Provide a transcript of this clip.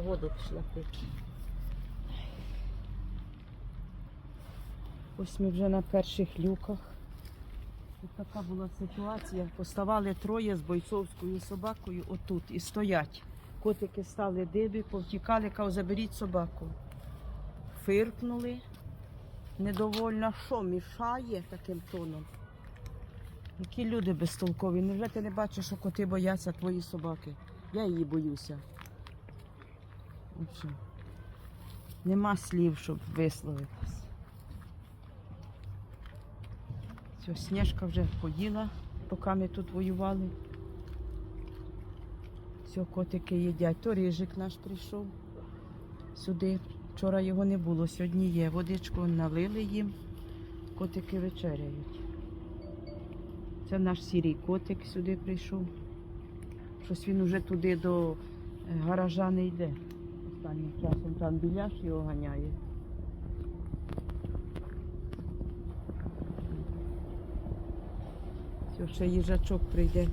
воду пішла пити. Ось ми вже на перших люках. Тут така була ситуація. Поставали троє з бойцовською собакою отут і стоять. Котики стали дибі, повтікали, кажу, заберіть собаку. Фиркнули. Недовольна, що мішає таким тоном. Які люди безтолкові. Невже ти не бачиш, що коти бояться твої собаки? Я її боюся. Нема слів, щоб висловитись. Все, Сніжка вже поїла, поки ми тут воювали. Все, котики їдять. То рижик наш прийшов сюди. Вчора його не було, сьогодні є. Водичку налили їм. Котики вечеряють. Це наш сірий котик сюди прийшов. Щось він уже туди до гаража не йде. Останнім часом там біляш його ганяє. Все, ще їжачок прийде